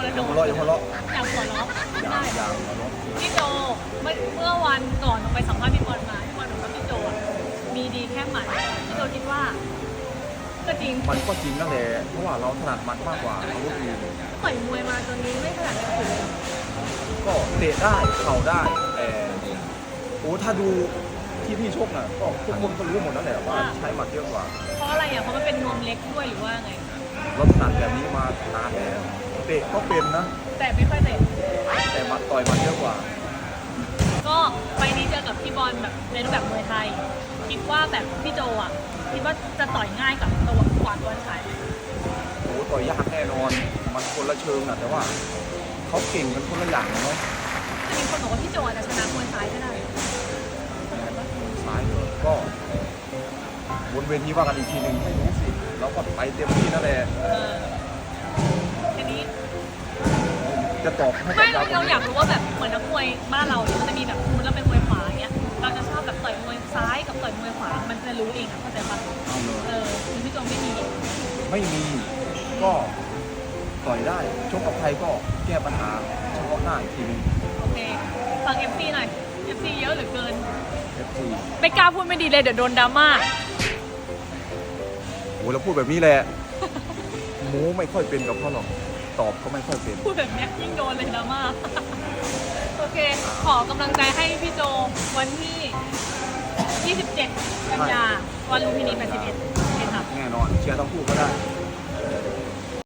เลยอย่าหัวเราะอย่าหัวเราะอยากหัวเราะอย่าได้อย่าหัวเราะพี่โจเมื่อเมื่อวันก่อนเราไปสัมภาษณ์พี่บอลมาพี่บอลบอกว่าพี่โจอะมีดีแค่หมัดพี่โจคิดว่า ก็จริงมันก็จริงนั่นแหละเพราะว่าเราถนัดหมัดมากกว่าอาวุธอื่นต่อยมวยมาจนนี้ไม่ขนาดนี้เลยก็เตะได้เข่าได้แต่โอ้ถ้าดูที่พี่ชกน่ะก็ทุกคนก็รู้หมดนั่นแหละว่าใช้หมัดเยอะกว่า เพราะอะไรอะเพราะมันเป็นนวมเล็กด้วยหรือว่าไง เราถนัดแบบนี้มานานแล้วเตะก็เป็นนะ แต่ไม่ค่อยเตะแต่หมัดต่อยหมัดเยอะกว่า ก็ไปนี้เจอกับพี่บอลแบบในรูปแบบมวยไทย คิดว่าแบบพี่โจอะ คิดว่าจะต่อยง่ายกับตัวกว่าตัวสายไหมโอ้ต่อยยากแน่นอน มันคนละเชิงนะแต่ว่าเขาเก่งกันคนละอย่างเนาะจะมีคนบอกว่าพี่โจอาจจะชนะมวยซ้ายก็ได้ซ้ายเลยก็บนเวทีว่ากันอีกทีหนึ่งไม่รู้สิเราก็ไปเต็มที่นั่นแหละ จะตอบให้ไม่กับเราเราอยากรู้ว่าแบบเหมือนนักมวยบ้านเราเนี่ยมันจะมีแบบสมมติเราเป็นมวยขวาอย่างเงี้ยเราจะชอบแบบต่อยมวยซ้ายกับต่อยมวยขวา มันจะรู้เองอะเข้าใจปะเอาเลยเออคือพี่โจไม่มีไม่มีก็ต่อยได้ชกกับใครก็แก้ปัญหาเฉพาะหน้าอีกทีหนึง โอเคฟัง FC หน่อย FC เยอะเหลือเกิน FC ไม่กล้าพูดไม่ดีเลยเดี๋ยวโดนดราม่าโอ้เราพูดแบบนี้แหละหมูไม่ค่อยเป็นกับเขาหรอกตอบก็ไม่ค่อยเป็น พูดแบบเนี้ยยิ่งโดนเลยดราม่า โอเค ขอกำลังใจให้พี่โจวันที่ 27 กันยาวันลุมพินี81โอเคค่ะแน่นอนเชียร์ทั้งคู่ก็ได้